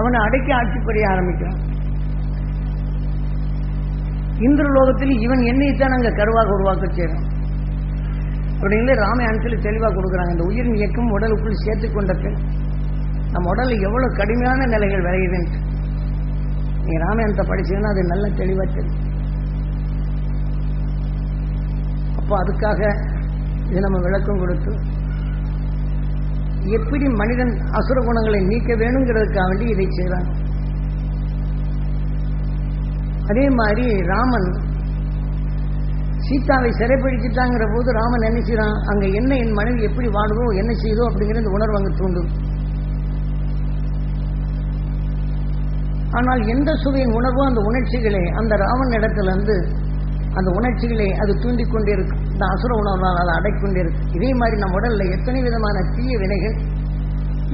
அவனை அடக்கி ஆட்சி புரிய ஆரம்பிக்கிறான். இந்திரலோகத்தில் இவன் என்னைத்தான் அங்க கருவாக உருவாக்க செய்யறான் அப்படிங்களே ராமாயணத்தில் தெளிவாக கொடுக்குறாங்க. இந்த உயிர் இயக்கம் உடலுக்குள் சேர்த்து கொண்ட பின் நம்ம உடல்ல எவ்வளவு கடுமையான நிலைகள் விளையுதுன்ட்டு நீ ராமாயணத்தை படிச்சீங்கன்னா அது நல்ல தெளிவா தெரியும். அப்போ அதுக்காக இது நம்ம விளக்கம் கொடுத்து எப்படி மனிதன் அசுர குணங்களை நீக்க வேணுங்கிறதுக்காக வேண்டி இதை செய்கிறான். அதே மாதிரி ராமன் சீதாவை சிறைப்பிடிச்சிட்டாங்கிற போது ராமன் என்ன செய்யறான் அங்க என்ன என் மனைவி எப்படி வாடுதோ என்ன செய்தோ அப்படிங்கிற இந்த உணர்வு அங்கு தூண்டும். ஆனால் எந்த சுவையின் உணர்வோ அந்த உணர்ச்சிகளை அந்த ராவன் இடத்துல இருந்து அந்த உணர்ச்சிகளை அது தூண்டிக் கொண்டே இருக்கும். இந்த அசுர உணர்வால் அதை அடைக்கொண்டிருக்கு. இதே மாதிரி நம்ம உடலில் எத்தனை விதமான தீய வினைகள்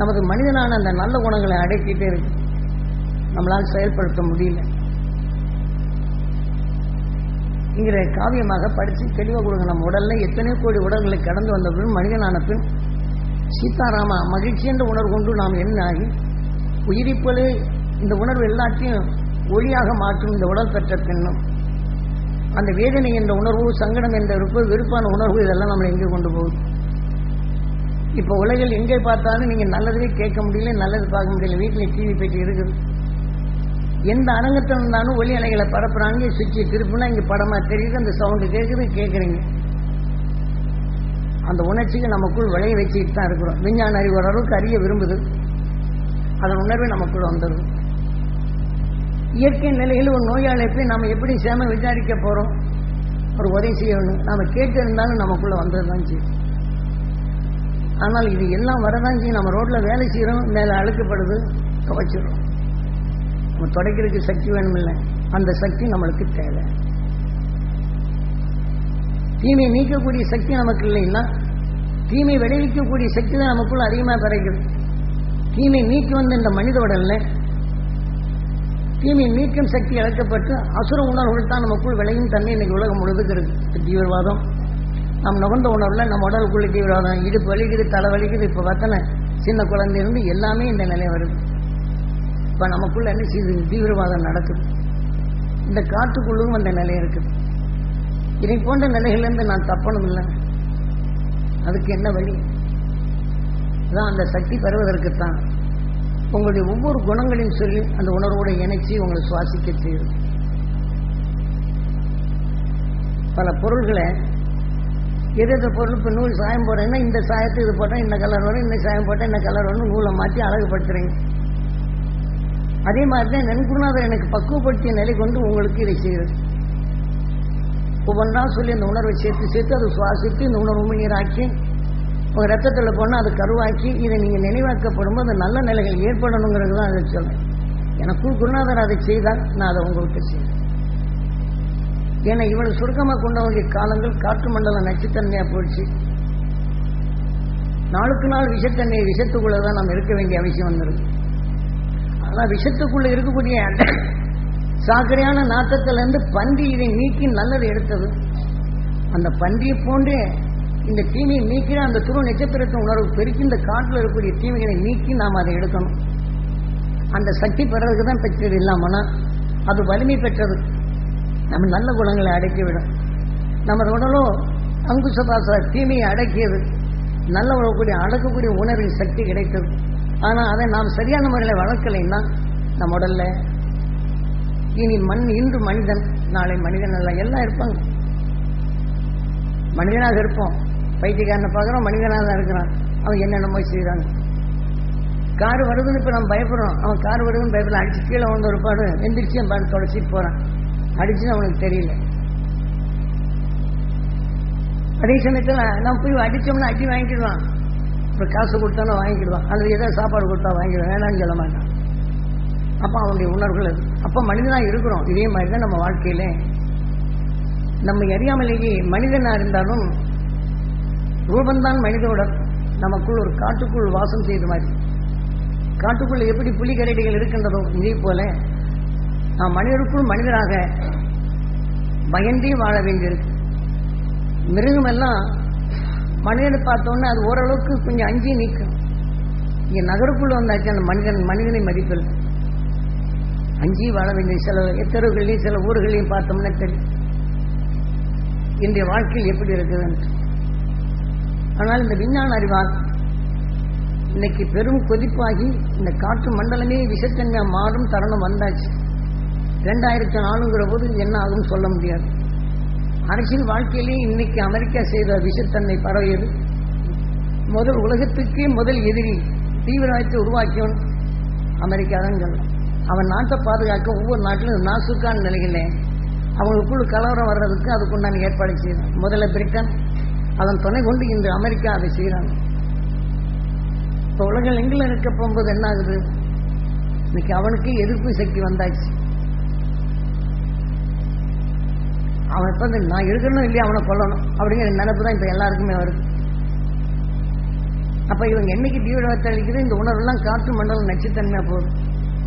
நமது மனிதனான அந்த நல்ல குணங்களை அடக்கிட்டே இருக்கு. நம்மளால் செயல்படுத்த முடியல. இங்கிற காவியமாக படித்து தெளிவாக கொடுங்க. நம்ம உடலில் எத்தனை கோடி உடல்களை கடந்து வந்த பின் மனிதனான பின் சீதாராமா மகிழ்ச்சி என்ற உணர்வு கொண்டு நாம் என்ன ஆகி உயிரிப்பலே இந்த உணர்வு எல்லாத்தையும் ஒளியாக மாற்றும் இந்த உடல் பெற்ற பின்னும் அந்த வேதனை என்ற உணர்வு சங்கடம் என்ற இருப்பு வெறுப்பான உணர்வு இதெல்லாம் நம்மளை எங்கே கொண்டு போகுது? இப்போ உலகில் எங்கே பார்த்தாலும் நீங்கள் நல்லதே கேட்க முடியல நல்லது பார்க்க முடியல வீட்டில் டிவி பெட்டி இருக்குது. எந்த அரங்கத்தில் இருந்தாலும் ஒலி அலைகளை பரப்புறாங்க சுவிட்சை திருப்பினா இங்கே படமாக தெரியுது அந்த சவுண்டு கேட்குது கேட்குறீங்க அந்த உணர்ச்சிக்கு நமக்குள் விளைய வச்சுக்கிட்டு தான் இருக்கிறோம். விஞ்ஞான அறிவு ஓரளவுக்கு அறிய விரும்புது. அதன் உணர்வு நமக்குள் வந்துடும் இயற்கை நிலையில் ஒரு நோயாளியை போய் நம்ம எப்படி சேம விசாரிக்க போகிறோம் ஒரு உதவி செய்யணும். நம்ம கேட்டு இருந்தாலும் நமக்குள்ளே வந்தது தான் செய்யும். ஆனால் இது எல்லாம் வரதான் செய்யும். நம்ம ரோட்டில் வேலை செய்கிறோம் மேலே அழுக்கப்படுது துவைச்சிடும் நம்ம துடைக்கிறதுக்கு சக்தி வேணுமில்ல. அந்த சக்தி நம்மளுக்கு தேவை. தீமையை நீக்கக்கூடிய சக்தி நமக்கு இல்லைன்னா தீமை விளைவிக்கக்கூடிய சக்தி தான் நமக்குள்ள அதிகமாக கிடைக்குது தீமை நீக்கி வந்த இந்த மனித உடல்ல தீமை நீக்கும் சக்தி இழக்கப்பட்டு அசுர உணர்வுகள் தான் நமக்குள் விளையும் தன்மை இன்னைக்கு உலகம் முழுதுக்கு இருக்கு தீவிரவாதம் நம் நுகர்ந்த உணர்வில் நம்ம உடலுக்குள்ள தீவிரவாதம் இடுப்பு வலிக்குது தலை வலிக்குது இப்போ பார்த்தன சின்ன குழந்தையிலிருந்து எல்லாமே இந்த நிலை வருது. இப்போ நமக்குள்ள என்ன செய்து? தீவிரவாதம் நடக்குது. இந்த காட்டுக்குள்ளும் அந்த நிலை இருக்குது. இதை போன்ற நிலையிலேருந்து நான் தப்பணும் இல்லை அதுக்கு என்ன வழி? அதான் அந்த சக்தி பெறுவதற்குத்தான் உங்களுடைய ஒவ்வொரு குணங்களையும் சொல்லி அந்த உணர்வோடு இணைச்சி உங்களை சுவாசிக்க செய்யுது பல பொருள்களை எது எது பொருள் இப்போ நூல் சாயம் போடுறேன்னா இந்த சாயத்தை இது போட்டால் இந்த கலர் வரும் இந்த சாயம் போட்டால் இந்த கலர் வரும் நூலை மாற்றி அழகுபடுத்துறீங்க. அதே மாதிரி தான் நன்குணாதர் எனக்கு பக்குவப்படுத்திய நிலை கொண்டு உங்களுக்கு இதை செய்யுது ஒவ்வொன்றா சொல்லி அந்த உணர்வை சேர்த்து சேர்த்து அதை சுவாசித்து இந்த உணர்வு நீராக்கி உங்கள் ரத்தத்தில் போனால் அது கருவாக்கி இதை நீங்கள் நினைவாக்கப்படும் போது நல்ல நிலைகள் ஏற்படணுங்கிறது தான் அதை சொல்றேன். எனக்கு குருநாதர் அதை செய்தால் நான் அதை உங்களுக்கு செய்வேன் ஏன்னா இவ்வளவு சுருக்கமாக கொண்டவங்க காலங்கள் காற்று மண்டல நச்சுத்தன்மையாக போயிடுச்சு. நாளுக்கு நாள் விஷத்தன்மை விஷத்துக்குள்ளே தான் நாம் இருக்க வேண்டிய அவசியம் வந்துருக்கு. ஆனால் விஷத்துக்குள்ளே இருக்கக்கூடிய சாக்கடையான நாட்டத்திலிருந்து பன்றி இதை நீக்கி நல்லது எடுத்தது. அந்த பன்றியை போன்றே இந்த தீமையை நீக்கின அந்த துரு நட்சத்திரத்தின் உணர்வு பெருக்கி இந்த காட்டில் இருக்கக்கூடிய தீமைகளை நீக்கி நாம் அதை எடுக்கணும். அந்த சக்தி பெறதுக்கு தான் பெற்றது இல்லாமனா அது வலிமை பெற்றது. நம்ம நல்ல குணங்களை அடக்கிவிடும் நமது உடலோ அங்குசபாச தீமையை அடக்கியது. நல்ல உணவுக்கூடிய அடக்கக்கூடிய உணர்வின் சக்தி கிடைத்தது. ஆனால் அதை நாம் சரியான முறையில் வளர்க்கலைன்னா நம்ம உடல்ல இனி மண் இன்று மனிதன் நாளை மனிதன் அல்ல எல்லாம் இருப்பாங்க. மனிதனாக இருப்போம். பைத்தியக்காரனை பார்க்குறோம் மனிதனாக தான் இருக்கிறான். அவன் என்னென்னமோ செய்கிறாங்க கார் வருதுன்னு இப்போ நம்ம பயப்படுறோம். அவன் கார் வருதுன்னு பயப்படலாம் அடிச்சு கீழே வந்து ஒரு பாடு எந்திரிச்சு என் பாடு தொடச்சிட்டு போகிறான் அடிச்சுன்னு அவனுக்கு தெரியல. அதே சமயத்தில் நம்ம போய் அடித்தோம்னா அடி வாங்கிடுவான். இப்போ காசு கொடுத்தாலும் வாங்கிடுவான். அல்லது ஏதாவது சாப்பாடு கொடுத்தா வாங்கிடுவான். வேணாம்னு சொல்ல மாட்டான். அப்போ அவனுடைய உணர்வுகள் அது. அப்போ மனிதனாக இருக்கிறோம். இதே மாதிரி தான் நம்ம வாழ்க்கையில. நம்ம அறியாமலேயே மனிதனாக இருந்தாலும் ரூபந்தான் மனிதோட நமக்குள் ஒரு காட்டுக்குள் வாசம் செய்த மாதிரி. காட்டுக்குள் எப்படி புலி கரடிகள் இருக்கின்றதோ இதே போல நாம் மனிதருக்குள் மனிதராக பயந்தே வாழ வேண்டியிருக்கு. மிருகமெல்லாம் மனிதனை பார்த்தோன்னே அது ஓரளவுக்கு கொஞ்சம் அஞ்சி நிற்கும். இங்கே நகருக்குள்ள வந்தாச்சு அந்த மனிதன் மனிதனை மதிப்பில் அஞ்சி வாழ வேண்டிய சில தெருவுகளையும் சில ஊர்களையும் பார்த்தோம்னா தெரியும் இன்றைய வாழ்க்கையில் எப்படி இருக்குதுன்னு ஆனால் இந்த விஞ்ஞான அறிவால் இன்னைக்கு பெரும் கொதிப்பாகி இந்த காற்று மண்டலமே விஷத்தன்மையா மாறும் தருணம் வந்தாச்சு. ரெண்டாயிரத்தி நாலுங்கிற போது என்ன ஆகும் சொல்ல முடியாது. அரசியல் வாழ்க்கையிலேயே இன்னைக்கு அமெரிக்கா செய்த விஷத்தன்மை பரவியது. முதல் உலகத்துக்கே முதல் எதிரி தீவிரவாதத்தை உருவாக்கியவன் அமெரிக்கா தான் சொல்லலாம் அவன் நாட்டை பாதுகாக்க ஒவ்வொரு நாட்டிலும் நாசுக்கான நிலையில அவங்களுக்குள்ள கலவரம் வர்றதுக்கு அதுக்குண்டான ஏற்பாடு செய்யணும் முதல்ல பிரிட்டன் அதன் துணை கொண்டு இன்று அமெரிக்கா அதை செய்கிறாங்க. இப்போ உலகம் எங்கில் இருக்க போகும்போது என்ன ஆகுது? இன்னைக்கு அவனுக்கு எதிர்ப்பு சக்தி வந்தாச்சு. அவன் இப்போ வந்து நான் இருக்கணும் இல்லையா அவனை கொல்லணும். அப்படிங்கிற நினைப்பு தான் இப்போ எல்லாருக்குமே வருது. அப்போ இவங்க என்னைக்கு தீவிரவாதத்தை அளிக்கிறது இந்த உணர்வுலாம் காற்று மண்டலம் நச்சுத்தன்மையாக போகுது.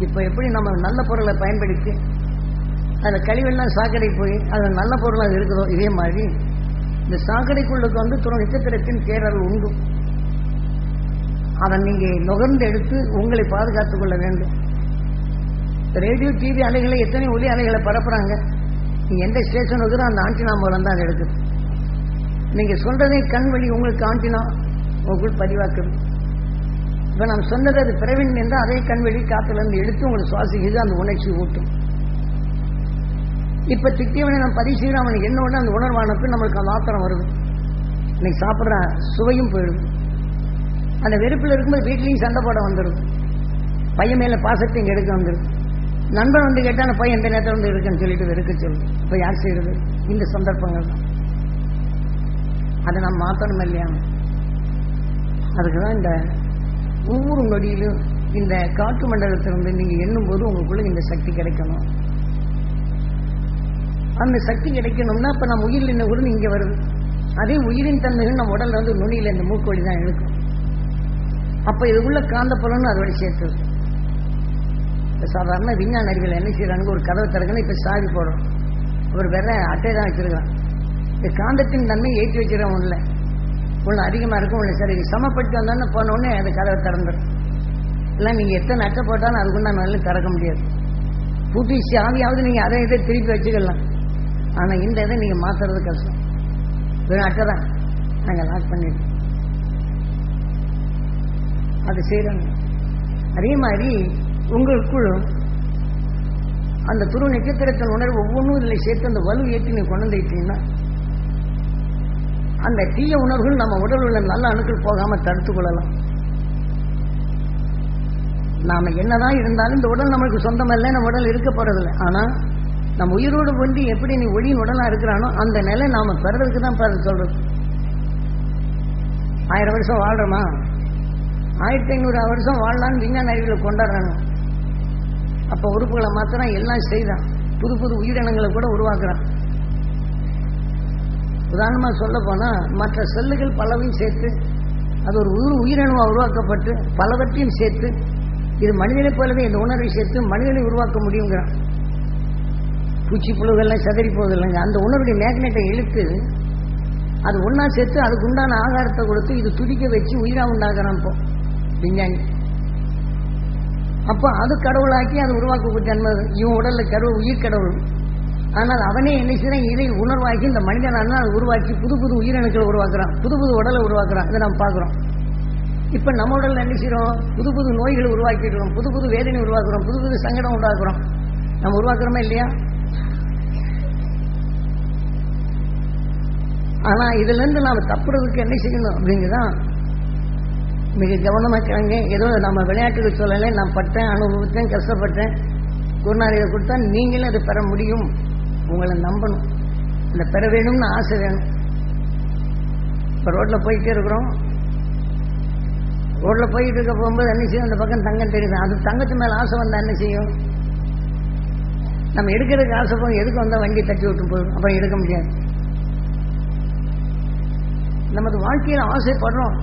இப்போ எப்படி நம்ம நல்ல பொருளை பயன்படுத்தி அதில் கழிவெல்லாம் சாக்கடை போய் அதில் நல்ல பொருளாக இருக்குதோ? இதே மாதிரி இந்த சாக்கடைக்குள்ளுக்கு வந்து துணை நட்சத்திரத்தின் தேரல் உண்டு. அதை நீங்கள் நுகர்ந்து எடுத்து உங்களை பாதுகாத்துக் கொள்ள வேண்டும். ரேடியோ டிவி அலைகளை எத்தனை ஒலி அலைகளை பரப்புறாங்க? நீங்க எந்த ஸ்டேஷன் இருக்குதோ அந்த ஆண்டினா மூலம் தான் எடுக்குது. நீங்க சொல்றதே கண் வழி உங்களுக்கு ஆண்டினா உங்களுக்கு பதிவாக்குது. இப்ப நான் சொன்னது அது பிறவின் என்றால் அதே கண் வழி காத்துல இருந்து எடுத்து உங்களுக்கு சுவாசிக்குது அந்த உணர்ச்சி ஊட்டும். இப்ப திட்டியவனை நம்ம பதிவு அவனுக்கு அவனுக்கு என்னோட அந்த உணர்வானப்ப நம்மளுக்கு அந்த ஆத்திரம் வருது. இன்னைக்கு சாப்பிட்ற சுவையும் போயிடும் அந்த வெறுப்பில் இருக்கும்போது வீட்லேயும் சண்டை போட வந்துடும் பையன் மேல பாசத்தை இங்கே எடுக்க வந்துடும் நண்பன் வந்து கேட்டால் அந்த பையன் எந்த நேரத்தில் வந்து இருக்குன்னு சொல்லிட்டு வெறுக்க சொல்லு. இப்போ யார் செய்யறது? இந்த சந்தர்ப்பங்கள் தான். அதை நம்ம மாற்றணும் இல்லையா? அதுக்கு தான் இந்த ஒவ்வொரு நொடியிலும் இந்த காற்று மண்டலத்திலிருந்து நீங்கள் எண்ணும்போது உங்களுக்குள்ள இந்த சக்தி கிடைக்கணும். அந்த சக்தி கிடைக்கணும்னா இப்ப நம்ம உயிரில் என்ன கூட இங்க வருது. அதே உயிரின் தன்மைகள் நம்ம உடல்ல வந்து நுனியில இந்த மூக்கு வழி தான் இழுக்கும். அப்ப இதுக்குள்ள காந்த புலன்னு அதோட சேர்த்து சாதாரண விஞ்ஞான அறிவியல் என்ன செய்யறாங்க ஒரு கதவை திறக்கணும் இப்ப சாவி போடுறோம். ஒரு வேற அட்டை தான் வச்சிருக்கான். இந்த காந்தத்தின் தன்மை ஏற்றி வச்சிடறோம் உள்ள உள்ள அதிகமா இருக்கும் உள்ள சரி. சமப்படுத்தி வந்தோன்னு போன உடனே அந்த கதவை திறந்துடும் இல்லை நீங்க எத்தனை அட்டை போட்டாலும் அதுக்குண்டா நல்ல திறக்க முடியாது. புது சாவியாவது நீங்க அதை இதை திருப்பி வச்சுக்கலாம். ஆனா இந்த இதை நீங்க மாத்துறது கஷ்டம். வெறும் தான். நாங்க லாக் பண்ணிட்டோம். அது செய்யணும் அதே மாதிரி உங்களுக்குள்ளும் அந்த துரு நட்சத்திரத்தின் உணர்வு ஒவ்வொன்றும் இதில் சேர்த்து அந்த வலு ஏற்றி நீங்க கொண்டு வந்துட்டீங்கன்னா அந்த தீய உணர்வுகள் நம்ம உடல் உள்ள நல்ல அணுக்கள் போகாம தடுத்துக் கொள்ளலாம். நாம என்னதான் இருந்தாலும் இந்த உடல் நம்மளுக்கு சொந்தமல்ல நம்ம உடல் இருக்க போறதில்லை. ஆனா நம்ம உயிரோடு ஒன்றி எப்படி நீ ஒளியின் உடலா இருக்கிறானோ அந்த நிலை நாம பெறதுக்கு தான் பாரு சொல்றது. ஆயிரம் வருஷம் வாழ்றோமா? ஆயிரத்தி ஐநூறு வருஷம் வாழலான்னு விஞ்ஞான அறிவியல் கொண்டாடுறாங்க அப்ப உறுப்புகளை மாத்திரம் எல்லாம் செய்தான். புது புது உயிரினங்களை கூட உருவாக்குறான். உதாரணமா சொல்ல போனா மற்ற செல்லுகள் பலவையும் சேர்த்து அது ஒரு உயிர் உயிரினமா உருவாக்கப்பட்டு பலவற்றையும் சேர்த்து இது மனிதனை போலவே இந்த உணர்வை சேர்த்து மனிதனை உருவாக்க முடியுங்கிறான் பூச்சி புழுகள்லாம் சதறி போகுது இல்லைங்க அந்த உணவுடைய மேக்னெட்டை இழுத்து அது ஒன்றா சேர்த்து அதுக்கு உண்டான ஆகாரத்தை கொடுத்து இது துடிக்க வச்சு உயிராக உண்டாகிறான் இப்போ விஞ்ஞானி. அப்போ அது கடவுளாக்கி அது உருவாக்கப்பட்ட தன்மை இவன் உடலில் கடவுள் உயிர் கடவுள். ஆனால் அவனே என்ன செய்யறான் இதை உணர்வாக்கி இந்த மனிதனான அதை உருவாக்கி புது புது உயிரணுக்களை உருவாக்குறான். புது புது உடலை உருவாக்குறான். இதை நம்ம பார்க்குறோம். இப்போ நம்ம உடலில் என்ன செய்கிறோம் புது புது நோய்களை உருவாக்கிடுறோம் புது புது வேதனை உருவாக்குறோம். புது புது சங்கடம் உண்டாக்குறோம். நம்ம உருவாக்குறோமா இல்லையா? ஆனா இதுல இருந்து நாம தப்புறதுக்கு என்ன செய்யணும் அப்படிங்கிறதான் மிக கவனமா கிழங்க ஏதோ நம்ம விளையாட்டுக்கு சொல்லலை நான் பட்டேன் அனுபவித்தேன் கஷ்டப்பட்டேன். குருநாள் கொடுத்தா நீங்களும் அதை பெற முடியும். உங்களை நம்பணும். இந்த பெற வேணும்னு ஆசை வேணும். இப்போ ரோட்டில் போயிட்டே இருக்கிறோம். ரோட்டில் போயிட்டு இருக்க போகும்போது என்ன செய்யும்? அந்த பக்கம் தங்கம் தெரியுது. அது தங்கத்து மேலே ஆசை வந்தால் என்ன செய்யும்? நம்ம எடுக்கிறதுக்கு ஆசை போகும் எதுக்கு வந்தால் வண்டி தட்டி விட்டு போதும் அப்புறம் எடுக்க முடியாது. நமது வாழ்க்கையில் ஆசைப்படுறோம்.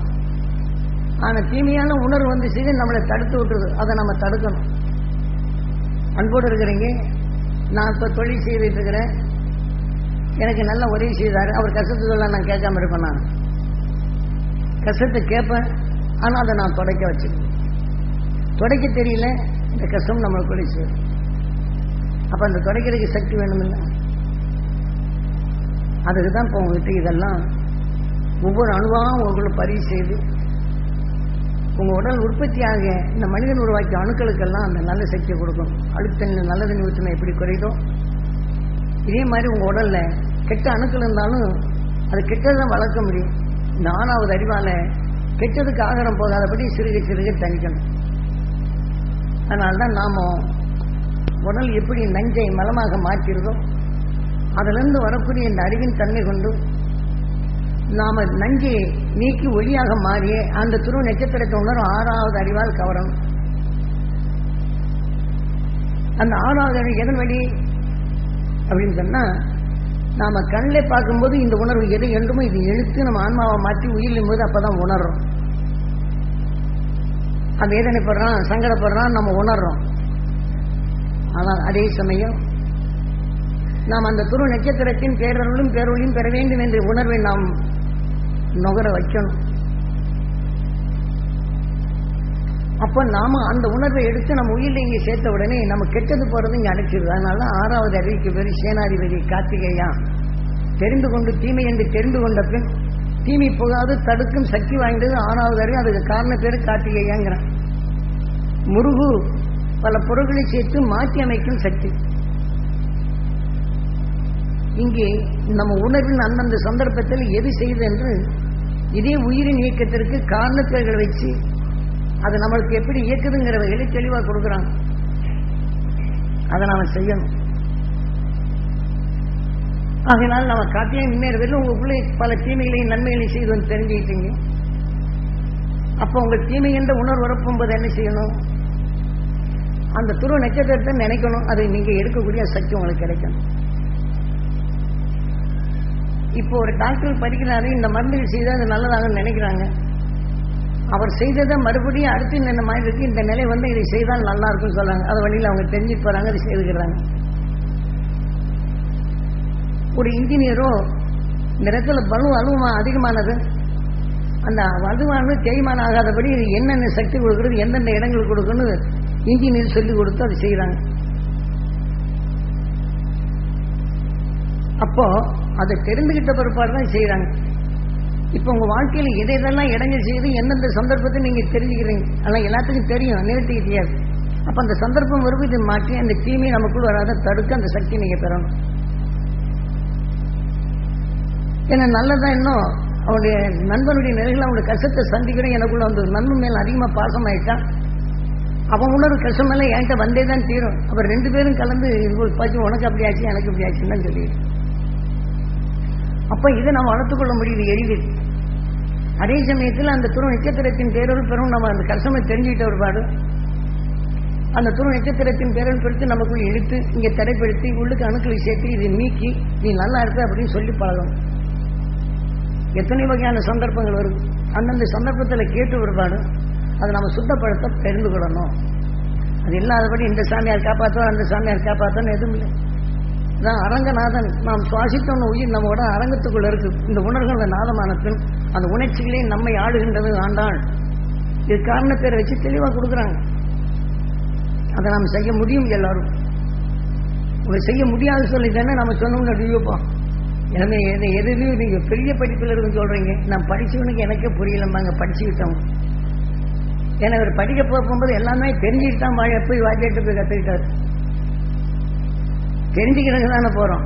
ஆனால் தீமையான உணர்வு வந்துச்சு நம்மளை தடுத்து விட்டுருது. அதை நம்ம தடுக்கணும். அன்போடு இருக்கிறீங்க. நான் இப்போ தொழில் செய்துட்டு இருக்கிறேன். எனக்கு நல்ல உதவி செய்தார். அவர் கஷ்டத்தை சொல்ல நான் கேட்காம இருப்பேன் நான். கஷ்டத்தை கேட்பேன். ஆனால் அதை நான் தொடக்க வச்சுருக்கேன் தொடக்க தெரியல. இந்த கஷ்டம் நம்மளுக்கு சேரும் அப்போ அந்த தொடக்கிறதுக்கு சக்தி வேணுமில்ல. அதுக்கு தான் இப்போ உங்ககிட்ட இதெல்லாம் ஒவ்வொரு அணுவாகவும் உங்களை பதிவு செய்து உங்க உடல் உற்பத்தியாக இந்த மனிதன் உருவாக்கிய அணுக்களுக்கெல்லாம் அந்த நல்ல சக்தியை கொடுக்கும். அழுத்தண்ணி நல்ல தண்ணி ஊற்றினா எப்படி குறையுதோ? இதே மாதிரி உங்க உடல்ல கெட்ட அணுக்கள் இருந்தாலும் அது கெட்டதான் வளர்க்க முடியும். இந்த ஆறாவது அறிவால கெட்டதுக்கு ஆகாரம் போகாதபடி சிறுக சிறுக தணிக்கணும். அதனால்தான் நாம உடல் எப்படி நஞ்சை மலமாக மாற்றிருதோ அதிலிருந்து வரக்கூடிய இந்த அறிவின் தன்மை கொண்டு நாம நஞ்சு நீக்கி ஒளியாக மாறிய அந்த துருவ நட்சத்திரத்தை உணரும் ஆறாவது அறிவால் கவரம். அந்த ஆறாவது அறிவு எதன் வழி? அப்படின்னு சொன்னா நாம கண்ணில் பார்க்கும்போது இந்த உணர்வு எது என்றுமோ இது எழுத்து நம்ம ஆன்மாவை மாற்றி உயிரிலும் போது அப்பதான் உணர்றோம். அது வேதனைப்படுறான் சங்கடப்படுறான் நம்ம உணர்றோம். ஆனால் அதே சமயம் நாம் அந்த துரு நட்சத்திரத்தின் பேரருளும் பேரொழியும் பெற வேண்டும் என்ற உணர்வை நாம் நுகர வைக்கணும். அப்ப நாம அந்த உணர்வை எடுத்து நம்ம உயிரில் இங்கே சேர்த்த உடனே நம்ம கெட்டது போறது இங்க அனுப்பிடுது அதனால ஆறாவது அறிவிக்கு பேர் சேனாதிபதி கார்த்திகேயா. தெரிந்து கொண்டு தீமை என்று தெரிந்து கொண்ட பின் தீமை போகாது தடுக்கும் சக்தி வாய்ந்தது ஆறாவது அறிவு அதுக்கு காரண பேரு கார்த்திகேயாங்கிறான். முருகு பல பொருட்களை சேர்த்து மாற்றி அமைக்கும் சக்தி. இங்கே நம்ம உணர்வின் அந்தந்த சந்தர்ப்பத்தில் எது செய்யுது என்று இதே உயிரின் இயக்கத்திற்கு காரணப்பேர்களை வச்சு அது நம்மளுக்கு எப்படி இயக்குதுங்கிற வகையில தெளிவாக கொடுக்குறாங்க. அதை நாம செய்யணும். ஆகையினால் நம்ம காட்டியே முன்னேற உங்களுக்குள்ளே பல தீமைகளையும் நன்மைகளையும் செய்து வந்து தெரிஞ்சுக்கிட்டீங்க. அப்போ உங்க தீமை என்ற உணர்வு வரப்போகும்போது என்ன செய்யணும்? அந்த துருவ நட்சத்திரத்தை நினைக்கணும். அதை நீங்க எடுக்கக்கூடிய சக்தி உங்களுக்கு கிடைக்கணும். இப்போ ஒரு டாக்டர் படிக்கிறாரு இந்த மருந்துகள் செய்தால் அது நல்லதாகன்னு நினைக்கிறாங்க. அவர் செய்ததை மறுபடியும் அடுத்து இந்த மாதிரி இருக்கு? இந்த நிலை வந்து இதை செய்தால் நல்லா இருக்கும்னு சொல்றாங்க. அதை வழியில் அவங்க தெரிஞ்சுட்டு போறாங்க அதை செய்துக்கிறாங்க. ஒரு இன்ஜினியரோ இந்த இடத்துல பலு அலுவமா அதிகமானது. அந்த வலுவானது தேய்மானம் ஆகாதபடி இது என்னென்ன சக்தி கொடுக்குறது எந்தெந்த இடங்கள் கொடுக்கணும் இன்ஜினியர் சொல்லி கொடுத்து அதை செய்கிறாங்க அப்போ அதை தெரிந்துகிட்ட பிற்பாடு தான் செய்கிறாங்க இப்போ உங்க வாழ்க்கையில எதை எதெல்லாம் இடைஞ்சல் செய்து எந்தெந்த சந்தர்ப்பத்தை நீங்க தெரிஞ்சுக்கிறீங்க? அதெல்லாம் எல்லாத்துக்கும் தெரியும் நிறுத்திக்க தெரியாது அப்ப அந்த சந்தர்ப்பம் வரும்போது இதை மாற்றி அந்த தீமையை நமக்குள் வராத தடுக்க அந்த சக்தி நீங்க பெறணும். ஏன்னா நல்லதா இன்னும் அவனுடைய நண்பனுடைய நிலைகள் அவனுடைய கஷ்டத்தை சந்திக்கிறோம் எனக்குள்ள வந்து நண்பன் மேல அதிகமா பாசமாயிட்டான் அவன் உணர்வு கஷ்டம் எல்லாம் என்கிட்ட வந்தே தான் தீரும். அப்புறம் ரெண்டு பேரும் கலந்து இது பாச்சு உனக்கு அப்படி ஆச்சு எனக்கு அப்படி ஆச்சுன்னு தான் சொல்லி அப்ப இதை நம்ம வளர்த்துக்கொள்ள முடியுது எளிதில். அதே சமயத்தில் அந்த துரு நட்சத்திரத்தின் பேரொரு பெறும் நம்ம அந்த கஷ்டமை தெரிஞ்சுக்கிட்ட ஒரு பாடு. அந்த துரு நட்சத்திரத்தின் பேரல் பெருத்து நமக்குள் இழுத்து இங்கே தடைப்படுத்தி உள்ளுக்கு அணுக்களை சேர்த்து இதை நீக்கி நீ நல்லா இருக்க அப்படின்னு சொல்லி பழகணும் எத்தனை வகையான சந்தர்ப்பங்கள் வருது? அந்தந்த சந்தர்ப்பத்தில் கேட்டு ஒருபாடு அதை நம்ம சுத்தப்படுத்த தெரிந்து கொள்ளணும். அது இல்லாதபடி இந்த சாமியார் காப்பாற்றோ அந்த சாமியார் காப்பாற்றோன்னு எதுவும் இல்லை. நான் அரங்கநாதன். நாம் சுவாசித்தோன்னு உயிர் நம்மோட அரங்கத்துக்குள்ள இருக்கு. இந்த உணர்வுகள் நாதமானத்தின் அந்த உணர்ச்சிகளே நம்மை ஆடுகின்றது ஆண்டாள். இது காரண வச்சு தெளிவாக கொடுக்குறாங்க. அதை நாம் செய்ய முடியும் எல்லாரும். உங்களை செய்ய முடியாது தானே நம்ம சொன்னோம்னு ஐயோப்பா எனவே எது எதுலையும் நீங்க பெரிய படிப்பில் இருக்குன்னு சொல்றீங்க. நான் படிச்சவனுக்கு எனக்கே புரியலம்பாங்க படிச்சுக்கிட்டோம் ஏன்னா இவர் படிக்க போகும்போது எல்லாமே தெரிஞ்சுக்கிட்டு தான் வாழ போய் வாத்தியாட்டு போய் கற்றுக்கிட்டார் தெரிஞ்சுக்கிறதுக்கு தானே போறோம்.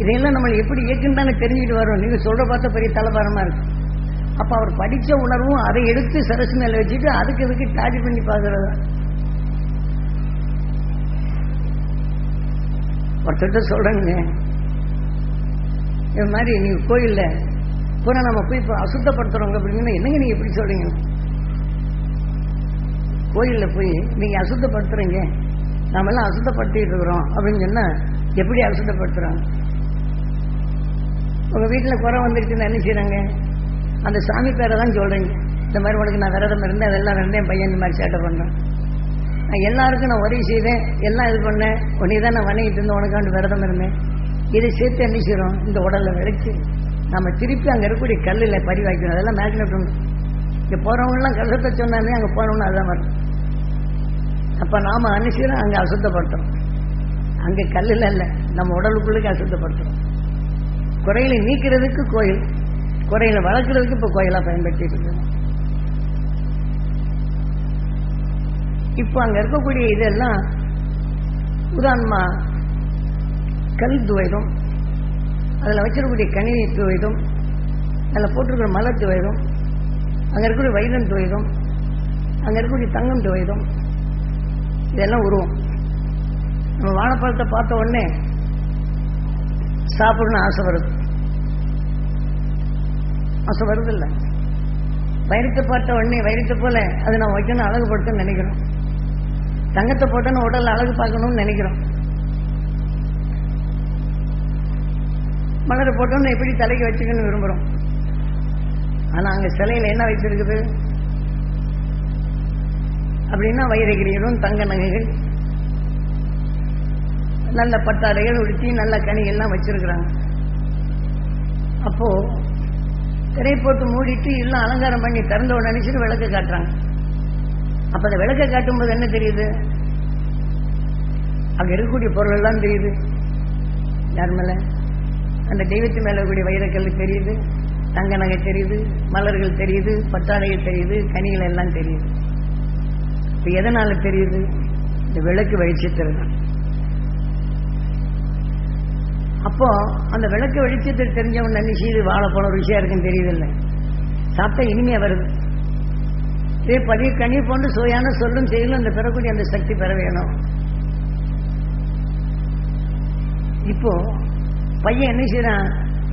இதையெல்லாம் நம்ம எப்படி இயக்குன்னு தானே தெரிஞ்சுக்கிட்டு வரோம். நீங்க சொல்ற பார்த்த பெரிய தலைபாரமா இருக்கு. அப்ப அவர் படிச்ச உணர்வும் அதை எடுத்து சரசு மேலே வச்சுட்டு அதுக்கு இதுக்கு டாடி பண்ணி பாக்குறது ஒருத்தர்கிட்ட சொல்றேங்க. இது மாதிரி நீங்க கோயில்ல பூரா நம்ம போய் இப்போ அசுத்தப்படுத்துகிறோங்க அப்படின்னா என்னங்க நீங்க எப்படி சொல்றீங்க? கோயில்ல போய் நீங்க அசுத்தப்படுத்துறீங்க. நாம எல்லாம் அசுத்தப்படுத்திட்டு இருக்கிறோம் அப்படின்னு சொன்னா எப்படி அசுத்தப்படுத்துறாங்க? உங்க வீட்டுல குறை வந்துருச்சுன்னு என்ன செய்யறாங்க அந்த சாமி பேரை தான் சொல்றீங்க. இந்த மாதிரி உனக்கு நான் விரதம் இருந்தேன் அதெல்லாம் இருந்தேன் பையன் இந்த மாதிரி சேட்டை பண்ணேன் நான் எல்லாருக்கும் நான் உதவி செய்தேன் எல்லாம் இது பண்ணேன். உன்னை தான் நான் வணங்கிட்டு இருந்தேன் உனக்காண்டு விரதம் இருந்தேன். இதை சேர்த்து என்ன செய்யறோம் இந்த உடல்ல விளைச்சு நம்ம திருப்பி அங்கே இருக்கக்கூடிய கல்லில் பதிவாக்கணும் அதெல்லாம் மேக்னெட் இங்கே போகிறவங்கலாம் போறவங்கலாம் கஷ்டத்தை சொன்னாலே அங்கே போனோம்னா அதான் வரும். அப்ப நாம அனுசரம் அங்க அசுத்தப்படுத்துறோம். அங்க கல்லுல இல்ல நம்ம உடலுக்குள்ளுக்கு அசுத்தப்படுத்துறோம். குறைகளை நீக்கிறதுக்கு கோயில் குறைகளை வளர்க்கறதுக்கு இப்ப கோயிலா பயன்படுத்திட்டு இருக்கோம். இப்போ அங்க இருக்கக்கூடிய இதெல்லாம் உதாரணமா கல் துவைதம் அதில் வச்சிருக்கக்கூடிய கணினி துவைதம் அதில் போட்டிருக்கிற மலர் துவைதம் அங்கே இருக்கக்கூடிய வைரம் துவைதம் அங்கே இருக்கக்கூடிய தங்கம் துவைதம் இதெல்லாம் உருவம். நம்ம வாழைப்பழத்தை பார்த்த உடனே சாப்பிடணும்னு ஆசை வருது. ஆசை வருது இல்லை வைரத்தை பார்த்த உடனே வைரத்தை போல அதை நான் வைக்கணும் அழகுபடுத்தணும்னு நினைக்கிறோம். தங்கத்தை போட்டோன்னு உடல் அழகு பார்க்கணும்னு நினைக்கிறோம். மலரை போட்டோம்னு எப்படி தலைக்கு வச்சுக்கணும்னு விரும்புகிறோம் ஆனால் அங்கே சிலையில் என்ன வச்சிருக்குது அப்படின்னா வைரகிரிகளும் தங்க நகைகள் நல்ல பட்டாடைகள் உடுத்தி நல்ல கனிகள்லாம் வச்சிருக்கிறாங்க. அப்போ திரை போட்டு மூடிட்டு எல்லாம் அலங்காரம் பண்ணி திறந்த உடனே நினைச்சிட்டு விளக்க காட்டுறாங்க. அப்ப அந்த விளக்க காட்டும்போது என்ன தெரியுது? அங்க இருக்கக்கூடிய பொருள் எல்லாம் தெரியுது. யார் மேல? அந்த தெய்வத்து மேல இருக்கக்கூடிய வைரக்கல் தெரியுது தங்க நகை தெரியுது மலர்கள் தெரியுது பட்டாடைகள் தெரியுது கனிகள் எல்லாம் தெரியுது. இப்ப எதனால தெரியுது? இந்த விளக்கு வெளிச்சத்தில் அப்போ அந்த விளக்கு வெளிச்சத்தில் தெரிஞ்சவன் நினைச்சு இது வாழைப்பழம் ருசியாக இருக்குன்னு தெரியுதில்ல. சாப்பிட்டா இனிமையா வருது. இதே பதிவு கனி போன்று சுவையான சொல்லும் செயலும் அந்த பெறக்கூடிய அந்த சக்தி பெற வேணும். இப்போ பையன் என்ன செய்யறான்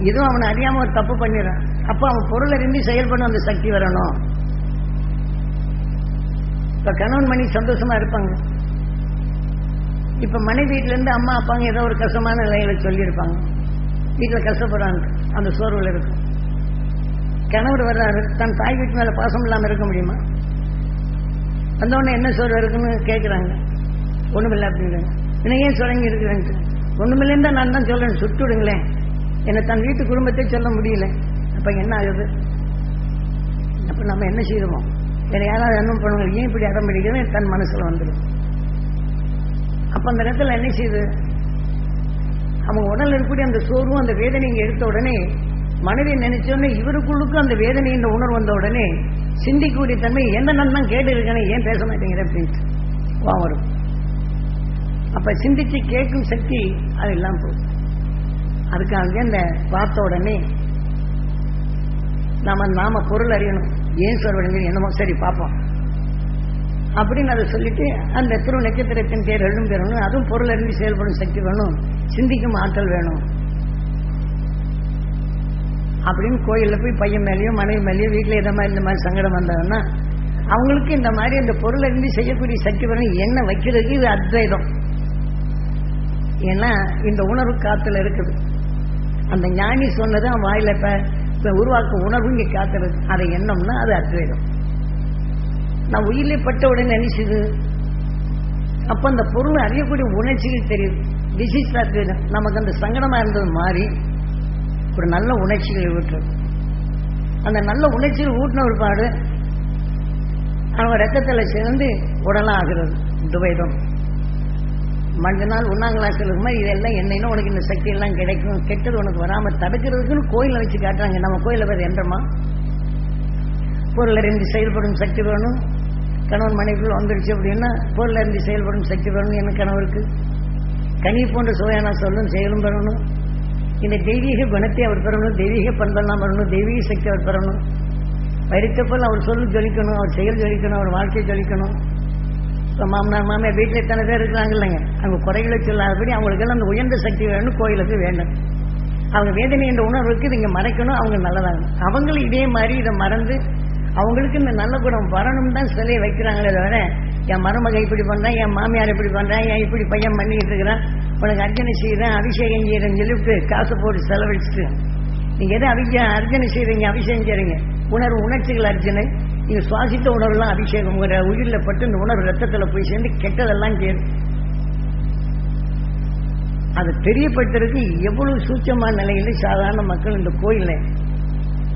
எதுவும் அவனை அறியாம ஒரு தப்பு பண்ணிடுறான். அப்போ அவன் பொருளை இருந்து செயல்படும் அந்த சக்தி வரணும். இப்ப கணவன் மணி சந்தோஷமா இருப்பாங்க. இப்ப மனைவி வீட்டுல இருந்து அம்மா அப்பாங்க ஏதோ ஒரு கஷ்டமான நிலையில சொல்லியிருப்பாங்க. வீட்டுல கஷ்டப்படுறாங்க. அந்த சோர்வுல இருக்கும். கணவர் வர்றாரு. தன் தாய் வீட்டு மேல பாசம் இல்லாம இருக்க முடியுமா? வந்தோடனே என்ன சோர்வு இருக்குன்னு கேட்குறாங்க ஒண்ணுமில்லை அப்படிங்கிறாங்க என்ன ஏன் சுரங்கி இருக்கிறேன்ட்டு ஒண்ணுமில்லைன்னு தான் நான் தான் சொல்றேன். சுட்டு விடுங்களேன். என்னை தன் வீட்டு குடும்பத்தை சொல்ல முடியல. அப்ப என்ன ஆகுது? அப்ப நம்ம என்ன செய்வோம்? வேற யாராவது என்ன பண்ணுவாங்க ஏன் இப்படி அடம் பிடிக்கிறது தன் மனசுல வந்துடும் அப்ப அந்த இடத்துல என்ன செய்யுது அவங்க உடல் இருக்கக்கூடிய அந்த சோர்வும் அந்த வேதனையை எடுத்த உடனே மனைவி நினைச்சோடனே இவருக்குள்ளுக்கும் அந்த வேதனையின் உணர்வு வந்த உடனே சிந்திக்கக்கூடிய தன்மை எந்த நன்மை கேட்டு இருக்கேன்னு ஏன் பேச மாட்டேங்கிற அப்படின்ட்டு வரும். அப்ப சிந்திச்சு கேட்கும் சக்தி அது எல்லாம் போகும். அதுக்காக இந்த பார்த்த உடனே நாம நாம பொருள் அறியணும். ஏன் சொல்வடுங்க என்னமோ சரி பார்ப்போம் அப்படின்னு அதை சொல்லிட்டு அந்த திரு நட்சத்திரத்தின் பேர் எழுதும் பெறணும் அதுவும் பொருள் அறிந்து செயல்படும் சக்தி வேணும் சிந்திக்கும் ஆற்றல் வேணும். அப்படின்னு கோயிலில் போய் பையன் மேலேயோ மனைவி மேலேயோ வீட்டில் எதை மாதிரி இந்த மாதிரி சங்கடம் வந்தாங்கன்னா அவங்களுக்கு இந்த மாதிரி அந்த பொருள் அறிந்து செய்யக்கூடிய சக்தி வேணும் என்ன வைக்கிறதுக்கு இது அத்வைதம். ஏன்னா இந்த உணர்வு காத்துல இருக்குது. அந்த ஞானி சொன்னதான் வாயில இப்ப உருவாக்கும் உணர்வு இங்கே காத்துறது அதை எண்ணம்னா அது அத்வைதம். நான் உயிரிலே பட்ட உடனே நினைச்சது. அப்ப அந்த பொருள் அறியக்கூடிய உணர்ச்சிகள் தெரியுது. விசிஷ்ட அத்வைதம். நமக்கு அந்த சங்கடமா இருந்தது மாறி ஒரு நல்ல உணர்ச்சிகள் ஊற்றுறது அந்த நல்ல உணர்ச்சிகள் ஊட்டின ஒரு பாடு அவன் ரத்தத்தில் சேர்ந்து உடலாகிறது. துவைதம். மஞ்ச நாள் ஒன்னாம் கிளாஸ்ல இருக்கும்போது இதெல்லாம் என்னன்னு உனக்கு இந்த சக்தி எல்லாம் கிடைக்கும். கெட்டது உனக்கு வராம தடுக்கிறதுக்குன்னு கோயில வச்சு காட்டுறாங்க. நம்ம கோயில பேர் என்றமா? பொருள் அறிந்து செயல்படும் சக்தி வேணும். கணவன் மனைவிக்குள் வந்துருச்சு அப்படின்னா பொருள் அறிந்து செயல்படும் சக்தி வேணும். என்ன கணவருக்கு? கனி போன்ற சுவையான சொல்லும் செயலும் பெறணும். இந்த தெய்வீக குணத்தை அவர் பெறணும். தெய்வீக பண்பெல்லாம் வரணும் தெய்வீக சக்தி அவர் பெறணும். வைரத்தப்போல் அவர் சொல்லு ஜொலிக்கணும். அவர் செயல் ஜொலிக்கணும். அவர் வாழ்க்கை ஜொலிக்கணும். மாமனார் மாமியார் வீட்டில் எத்தனை பேர் இருக்கிறாங்க இல்லைங்க. அவங்க குறைகளை சொல்லாதபடி அவங்களுக்கெல்லாம் அந்த உயர்ந்த சக்தி வேணும் கோயிலுக்கு வேண்டும் அவங்க வேதனை என்ற உணர்வுக்கு இதை இங்கே மறைக்கணும் அவங்க நல்லதாகும் அவங்களும் இதே மாதிரி இதை மறந்து அவங்களுக்கு இந்த நல்ல குணம் வரணும் தான் சிலையை வைக்கிறாங்களே தவிர என் மருமகை இப்படி பண்றேன் என் மாமியார் இப்படி பண்றேன் என் இப்படி பையன் பண்ணிக்கிட்டு இருக்கிறான் உனக்கு அர்ச்சனை செய்கிறேன் அபிஷேகம் செய்கிறேன்னு சொல்லிவிட்டு காசு போட்டு செலவழிச்சுட்டு. நீங்க எதை அபிஷே அர்ச்சனை செய்கிறீங்க அபிஷேகம் செய்கிறீங்க உணர்வு உணர்ச்சிகள் அர்ச்சனை. இது சுவாசித்த உணர்வுலாம் அபிஷேகம் உங்க உயிரில பட்டு இந்த உணர்வு ரத்தத்தில் போய் சேர்ந்து கெட்டதெல்லாம் சேரும் அதை தெரியப்பட்டிருக்கு எவ்வளவு சூட்சமான நிலையில சாதாரண மக்கள் இந்த கோயில்ல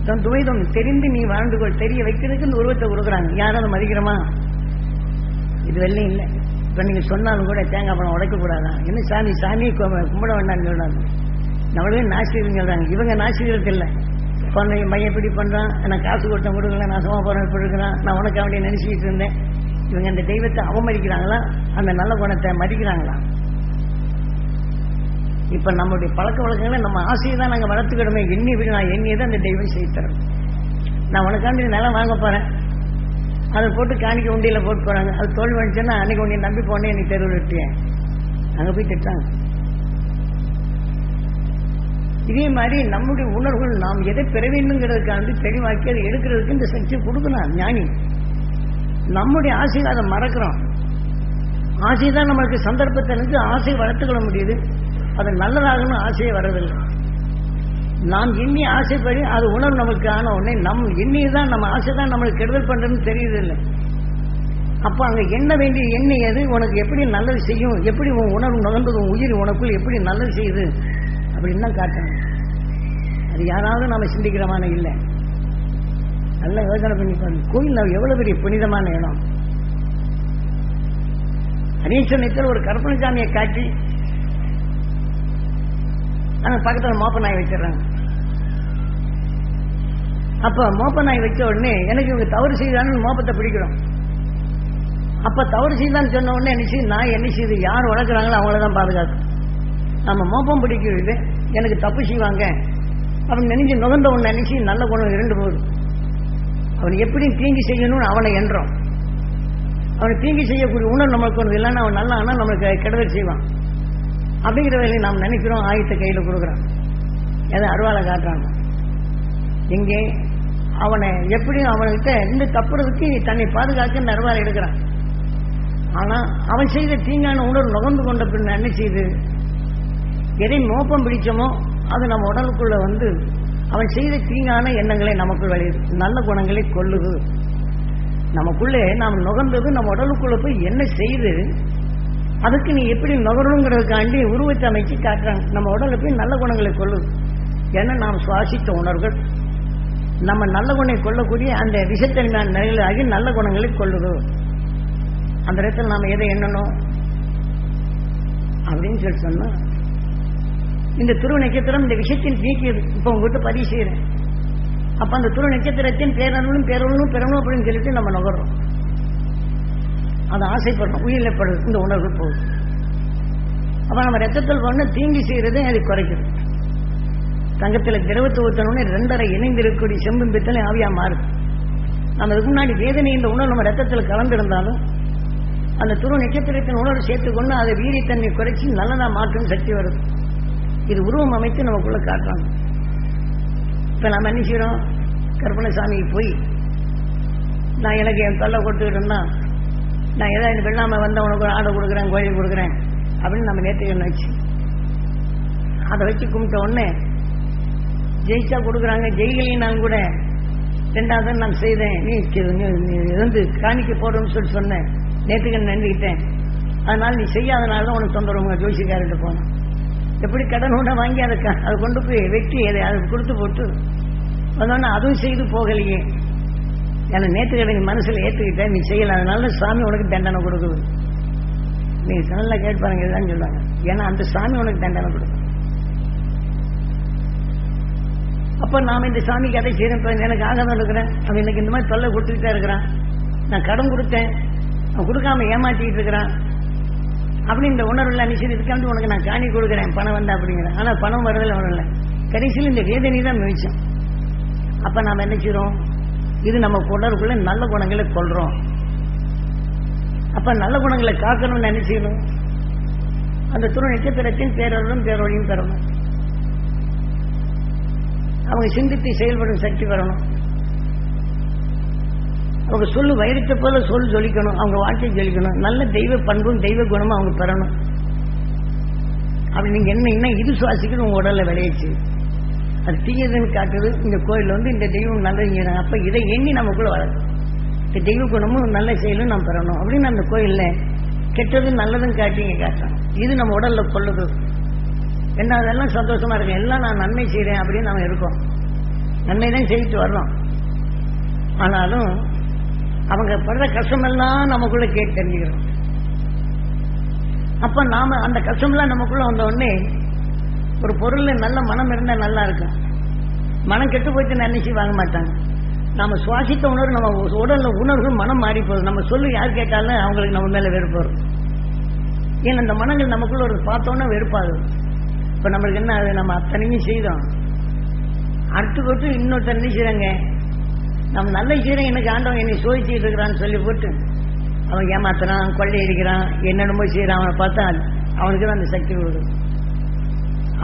தன் துவைதம் தெரிந்து நீ வாழ்ந்து கொள் தெரிய வைக்கிறதுக்கு இந்த உருவத்தை கொடுக்குறாங்க யாரும் அதை மதிக்கிறோமா? இது வெள்ளையும் இல்லை. இப்போ நீங்கள் சொன்னாலும் கூட தேங்காய் பழம் உடைக்கக்கூடாதான் என்ன சாமி சாமி கும்பிட வேண்டாம்னு சொல்றாங்க. நம்மளே நாசிரியர்கள் சொல்றாங்க. இவங்க நாசிரியர்கள் இல்லை. குழந்தைங்க மையம் எப்படி பண்ணுறான் நான் காசு கொடுத்த கொடுக்கல நான் சும்மா போகிறேன் இப்படி இருக்கிறான். நான் உனக்கு அவனை நினைச்சிட்டு இருந்தேன். இவங்க அந்த தெய்வத்தை அவமதிக்கிறாங்களா? அந்த நல்ல குணத்தை மதிக்கிறாங்களா? இப்ப நம்மளுடைய பழக்க வழக்கங்களை நம்ம ஆசையை தான் நாங்கள் வளர்த்துக்கிடமே. எண்ணி விட நான் எண்ணியை தான் அந்த தெய்வம் செய்து நான் உனக்காண்டி நிலம் வாங்க போறேன். அதை போட்டு காணிக்க உண்டியில போட்டு போறாங்க. அது தோல்வி வந்துச்சுன்னா அன்னைக்கு உன்னை நம்பி போனேன் எனக்கு தெருவில் விட்டுயேன். அங்க போய் திட்டாங்க. இதே மாதிரி நம்முடைய உணர்வுகள் நாம் எதை பெற வேண்டுங்கிறதுக்காண்டி தெளிவாக்கி அதை எடுக்கிறதுக்கு இந்த சக்தியை கொடுக்கலாம் ஞானி. நம்முடைய ஆசையை அதை மறக்கிறோம். ஆசை தான் நம்மளுக்கு சந்தர்ப்பத்தை இருந்து ஆசையை வளர்த்துக்கொள்ள முடியுது. அது நல்லதாகணும் ஆசையே வரதில்லை நாம் எண்ணி ஆசைப்படி அது உணர்வு நமக்கு ஆன உடனே நம் எண்ணி தான் நம்ம ஆசை தான் நம்மளுக்கு கெடுதல் பண்றதுன்னு தெரியுதில்லை. அப்போ அங்க எண்ண வேண்டிய எண்ணெய் அது உனக்கு எப்படி நல்லது செய்யும்? எப்படி உன் உணர்வு நுகர்ந்தது? உயிர் உனக்குள் எப்படி நல்லது செய்யுது? அப்படின்னு தான் காட்டணும் அது யாராவது நாம சிந்திக்கிறமான இல்லை. நல்லா யோசனை பண்ணி பாருங்க. கோயில் எவ்வளவு பெரிய புனிதமான இடம். அனீஸ்வரத்தில் ஒரு கற்பனைசாமியை காட்டி ஆனால் பக்கத்தில் மோப்ப நாய் வச்சிடறாங்க. அப்ப மோப்ப நாய் வச்ச உடனே எனக்கு இவங்க தவறு செய்தான்னு மோப்பத்தை பிடிக்கிறோம். அப்ப தவறு செய்தான்னு சொன்ன உடனே என்ன செய்யுது நாய் என்ன செய்யுது? யார் வளர்க்குறாங்களோ அவங்கள தான் பாதுகாக்கும். நம்ம மோப்பம் பிடிக்கிறது. எனக்கு தப்பு செய்வாங்க. அவன் நினைஞ்சு நுகர்ந்த ஒன்று நினைச்சு நல்ல குணம் இரண்டு போகுது. அவன் எப்படியும் தீங்கி செய்யணும்னு அவனை என்றோம் அவனை தீங்கி செய்யக்கூடிய உணர்வு நம்மளுக்கு ஒன்று இல்லைன்னா அவன் நல்லா ஆனால் நம்மளுக்கு கெடுதல் செய்வான். அப்படிங்கிற வேலையை நாம் நினைக்கிறோம் ஆயத்தை கையில் கொடுக்குறான். எதை அருவாளை காட்டுறாங்க. இங்கே அவனை எப்படியும் அவன்கிட்ட இருந்து தப்புறதுக்கு தன்னை பாதுகாக்க அருவாலை எடுக்கிறான். ஆனால் அவன் செய்த தீங்கான உணர்வு நுகர்ந்து கொண்ட பின் என்ன செய்து? எதை மோப்பம் பிடிச்சோமோ அது நம்ம உடலுக்குள்ள வந்து அவன் செய்த தீங்கான எண்ணங்களை நமக்குள் விளையுது நல்ல குணங்களை கொள்ளுது. நமக்குள்ளே நாம் நுகர்ந்தது நம்ம உடலுக்குள்ள போய் என்ன செய்து அதுக்கு நீ எப்படி நுகரணுங்கிறதுக்காண்டி உருவத்தை அமைச்சு காட்டுறாங்க. நம்ம உடலுக்கு போய் நல்ல குணங்களை கொள்ளுது. ஏன்னா நாம் சுவாசித்த உணர்வுகள்? நம்ம நல்ல குணை கொள்ளக்கூடிய அந்த விஷத்தன்மையான நிலைகளாகி நல்ல குணங்களை கொள்ளுது. அந்த இடத்துல நாம் எதை எண்ணணும்? அப்படின்னு சொல்லி சொன்னா இந்த துருவ நட்சத்திரம் இந்த விஷயத்தில் நீக்கியது இப்போ உங்ககிட்ட பதிவு செய்யறேன் அப்ப அந்த துருவ நட்சத்திரத்தின் பேரனும் பேரருளும் பெறணும் அப்படின்னு சொல்லிட்டு நம்ம நுகர்றோம். அது ஆசைப்படுறோம் உயிரிழப்படுது இந்த உணர்வு போகுது. அப்ப நம்ம ரத்தத்தில் பண்ண தீங்கி செய்கிறதே அது குறைக்குது. தங்கத்தில் திரவத்தை ஊற்றணும்னு ரெண்டரை இணைந்து இருக்கக்கூடிய செம்பும் பித்தளை ஆவியா மாறுது. நம்ம இதுக்கு முன்னாடி வேதனை இந்த உணர்வு நம்ம ரத்தத்தில் கலந்திருந்தாலும் அந்த துருவ நட்சத்திரத்தின் உணர்வு சேர்த்துக்கொண்டு அதை வீரியத்தன்மை குறைச்சி நல்லதா மாற்றும் சக்தி வருது. இது உருவம் அமைத்து நமக்குள்ள காட்டுறாங்க. இப்ப நம்ம என்ன செய்யறோம்? கற்பனை சாமிக்கு போய் நான் எனக்கு என் தொல்லை கொடுத்துக்கிட்டேன்னா நான் ஏதாவது வெள்ளாம வந்த உனக்கு ஒரு ஆடை கொடுக்குறேன் கோழி கொடுக்குறேன் அப்படின்னு நம்ம நேற்றுக்கு வச்சு. அதை வச்சு கும்பிட்ட உடனே ஜெயிச்சா கொடுக்குறாங்க ஜெயிகளையும் கூட ரெண்டாவது நான் செய்தேன். நீ நீ- இருந்து காணிக்க போடுறோம்னு சொல்லி சொன்னேன். நேற்றுக்கு நின்றுக்கிட்டேன். அதனால நீ செய்யாதனால தான் உனக்கு தொந்தரவுங்க ஜோசிக்கார்கிட்ட போனேன். எப்படி கடன் உண்டை வாங்கி அதை அதை கொண்டு போய் வெட்டி அதை அதை கொடுத்து போட்டு வந்தோன்னா அதுவும் செய்து போகலையே. ஏன்னா நேற்று நீ மனசில் ஏற்றுக்கிட்ட நீ செய்யல. அதனால சாமி உனக்கு தண்டனை கொடுக்குது. நீ நல்லா கேட்பாருங்க இதுதான் சொல்லுவாங்க. ஏன்னா அந்த சாமி உனக்கு தண்டனை கொடுக்கும். அப்ப நாம இந்த சாமி கதை செய்யறேன் எனக்கு ஆகாம இருக்கிறேன் அவன் எனக்கு இந்த மாதிரி தொல்லை கொடுத்துக்கிட்டே இருக்கிறான். நான் கடன் கொடுத்தேன். அவன் கொடுக்காம ஏமாற்றிக்கிட்டு இருக்கிறான். அப்படின்னு இந்த உணர்வுல நிச்சயம் உனக்கு நான் காணி கொடுக்குறேன் பணம் வந்தா அப்படிங்கிறேன் ஆனா பணம் வரதில்லை இல்லை. கடைசியில் இந்த வேதனை தான் மிச்சம் அப்ப நாம என்ன செய்றோம்? இது நம்ம உடலுக்குள்ள நல்ல குணங்களை கொள்றோம். அப்ப நல்ல குணங்களை காக்கணும்னு நினைச்சிக்கணும் அந்த துணை நட்சத்திரத்தின் பேரருளும் பேரொழியும் பெறணும். அவங்க சிந்தித்து செயல்படும் சக்தி பெறணும் அவங்க சொல்லு வைரத்தை போல சொல் ஜொலிக்கணும். அவங்க வாழ்க்கை ஜொலிக்கணும். நல்ல தெய்வ பண்பும் தெய்வ குணமும் அவங்க பெறணும். அப்படி நீங்க என்ன என்ன இது சுவாசிக்கிறது உங்க உடல்ல விளையிச்சு. அது தீயதுன்னு காட்டுறது இந்த கோயில் வந்து இந்த தெய்வம் நல்லது அப்ப இதை எண்ணி நமக்குள்ளே வளரும். இந்த தெய்வ குணமும் நல்ல செயலும் நாம் பெறணும். அப்படின்னு அந்த கோயில்ல கெட்டதும் நல்லதும் காட்டி இங்க இது நம்ம உடல்ல கொள்ளுது. என்ன அதெல்லாம் சந்தோஷமா இருக்கு. எல்லாம் நான் நன்மை செய்கிறேன் அப்படின்னு நம்ம இருக்கோம். நன்மை தான் செய்துட்டு வர்றோம். ஆனாலும் அவங்க படுற கஷ்டமெல்லாம் நமக்குள்ள கேட்டு தெரிஞ்சுக்கிறோம். அப்ப நாம அந்த கஷ்டம்லாம் நமக்குள்ள வந்த உடனே ஒரு பொருள்ல நல்ல மனம் இருந்தா நல்லா இருக்கும். மனம் கெட்டு போயிட்டு நினைச்சு வாங்க மாட்டாங்க. நாம சுவாசித்த உணர்வு நம்ம உடல்ல உணர்வு மனம் மாறி போகுது. நம்ம சொல்லு யார் கேட்டாலும் அவங்களுக்கு நம்ம மேல வெறுப்பு வரும். ஏன்னா இந்த மனங்கள் நமக்குள்ள ஒரு பார்த்தோன்னா வெறுப்பாது இப்ப நம்மளுக்கு என்ன ஆகுது? நம்ம அத்தனையும் செய்தோம். அடுத்து போட்டு இன்னொருத்தர் என்ன நம்ம நல்ல செய்யறோம் எனக்கு ஆண்டவன் என்னை சோதிச்சுட்டு இருக்கிறான்னு சொல்லி போட்டு அவன் ஏமாத்துறான் கொள்ளை அடிக்கிறான் என்னென்னமோ செய்யறான் அவனை பார்த்தா அவனுக்கு தான் அந்த சக்தி கொடுக்கும்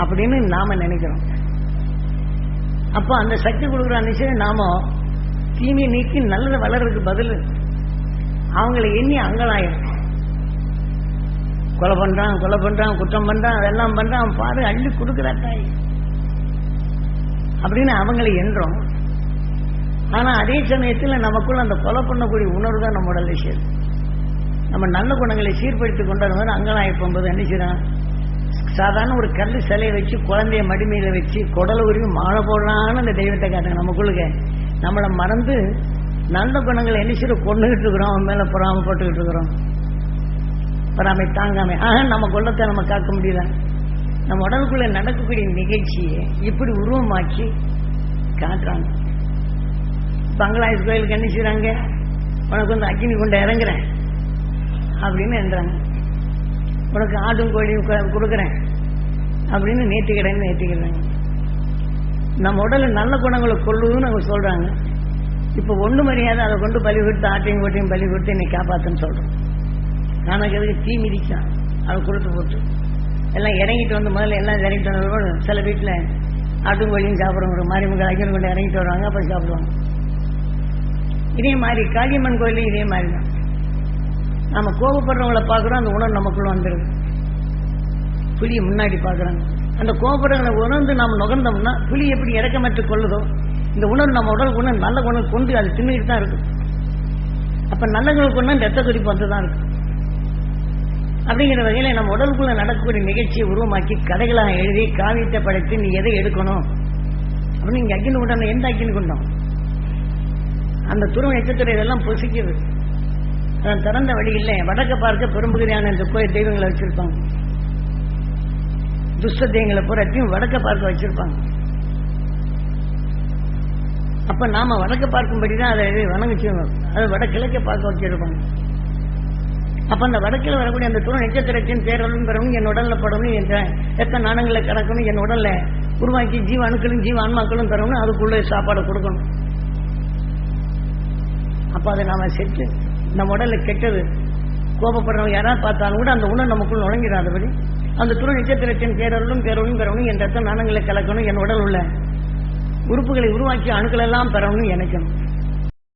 அப்படின்னு நாம நினைக்கிறோம். அப்போ அந்த சக்தி கொடுக்குற நிச்சயம் நாம தீமையை நீக்கி நல்லது வளர்றதுக்கு பதில். அவங்களை எண்ணி அங்கலாயம். கொலை பண்றான் கொலை பண்றான் குற்றம் பண்றான் அதெல்லாம் பண்றான் பாரு அள்ளி கொடுக்குறா தாய். அப்படின்னு அவங்களை எண்றோம் ஆனா அதே சமயத்தில் நமக்குள்ள அந்த கொலை பண்ணக்கூடிய உணர்வு தான் நம்ம உடல் விஷயம் நம்ம நல்ல குணங்களை சீர்படுத்தி கொண்டாடும் போது அங்கலாய்ப்பு போது என்ன செய்யறான்? சாதாரண ஒரு கல் சிலையை வச்சு குழந்தைய மடிமையில வச்சு குடல உருவி மாலை போடலான்னு அந்த தெய்வத்தை காட்டுங்க நமக்குள்ளுக்க. நம்மளை மறந்து நல்ல குணங்களை என்ன செய்ய கொண்டுகிட்டு இருக்கிறோம் அவன் மேல பொறாமப்பட்டுக்கிட்டு இருக்கிறோம். பொறாமை தாங்காம. ஆக நம்ம கொள்ளத்தை நம்ம காக்க முடியல. நம்ம உடலுக்குள்ள நடக்கக்கூடிய நிகழ்ச்சியை இப்படி உருவமாக்கி காட்டுறாங்க. பங்களாதேஷ் கோயிலுக்கு என்ன செய்கிறாங்க உனக்கு வந்து அக்கினி கொண்டு இறங்குறேன். அப்படின்னு என்றாங்க. உனக்கு ஆடும் கோழியும் கொடுக்குறேன். அப்படின்னு நேற்றுக்கிறேன்னு நேற்றுக்கிறாங்க நம்ம உடலில் நல்ல குணங்களை கொள்ளுதுன்னு அவங்க சொல்றாங்க. இப்போ ஒண்ணு மரியாதை அதை கொண்டு பலி கொடுத்து ஆட்டையும் கோட்டையும் பலி கொடுத்து என்னை காப்பாத்துன்னு சொல்றோம். நானும் எதுக்கு தீ மிதிச்சான். அதை கொடுத்து போட்டு. எல்லாம் இறங்கிட்டு வந்து முதல்ல எல்லாம் இறங்கிட்டு வந்ததோடு சில வீட்டில் ஆட்டும் கோழியும் சாப்பிடுவாங்க மாரியம்மன் கலைஞர் கொண்டு இறங்கிட்டு வருவாங்க அப்புறம் சாப்பிடுவாங்க. இதே மாதிரி காளியம்மன் கோயிலும் இதே மாதிரி தான். நம்ம கோபப்படுறவங்களை பார்க்குறோம் அந்த உணர்வு நமக்குள்ள வந்துடுது புலியை முன்னாடி பார்க்குறாங்க. அந்த கோபப்படுறவங்களை உணர்ந்து நாம் நுகர்ந்தோம்னா புலி எப்படி இறக்கமற்று கொள்ளுதோ இந்த உணர்வு நம்ம உடல் உணர்வு நல்ல உணர்வு கொண்டு அது தின்னுட்டு தான் இருக்கும் அப்ப நல்லங்களுக்கு ஒன்று ரத்த குறிப்பு வந்து தான் இருக்கும் அப்படிங்கிற வகையில நம்ம உடலுக்குள்ள நடக்கக்கூடிய நிகழ்ச்சியை உருவமாக்கி கதைகளாக எழுதி காவியத்தை படைத்து நீ எதை எடுக்கணும்? அப்படின்னு இங்க அக்கினு கொண்டோம் எந்த அக்கினு கொண்டோம்? அந்த துருவ நட்சத்திரம் இதெல்லாம் பொசிக்குது. அதன் திறந்த வழி இல்லை வடக்க பார்க்க பெரும்பகுதியான இந்த கோயில் தெய்வங்களை வச்சிருப்பாங்க. துஷ்ட தெய்வங்களை புறத்தையும் வடக்க பார்க்க வச்சிருப்பாங்க. அப்ப நாம வடக்க பார்க்கும்படி தான் அதை வணங்கிச்சோம் அது வடகிழக்க பார்க்க வச்சிருப்பாங்க அப்ப அந்த வடக்கில் வரக்கூடிய அந்த துணை நட்சத்திரத்தின் பேரலும் பெறவும் என் உடல்ல படணும் என்ற எத்த நாணங்களை கறக்கணும் என் உடல்ல. உருவாக்கி ஜீவ அணுக்களும் ஜீவ ஆன்மாக்களும் தரணும். அதுக்குள்ள சாப்பாடு கொடுக்கணும். அப்ப அதை நாம செட்டு நம்ம உடல்ல கெட்டது கோபப்படுறவங்க யாராவது பார்த்தாலும் கூட அந்த உணவு நமக்குள் நுழைஞ்சிடாதபடி அந்த துணை நிச்சத்திரத்தின் பேரலும் பேரலும் பெறணும் என் ரத்தம் நாணங்களை கலக்கணும் என் உடல் உள்ள உறுப்புகளை உருவாக்கி அணுக்கள் எல்லாம் பெறணும் நினைக்கணும்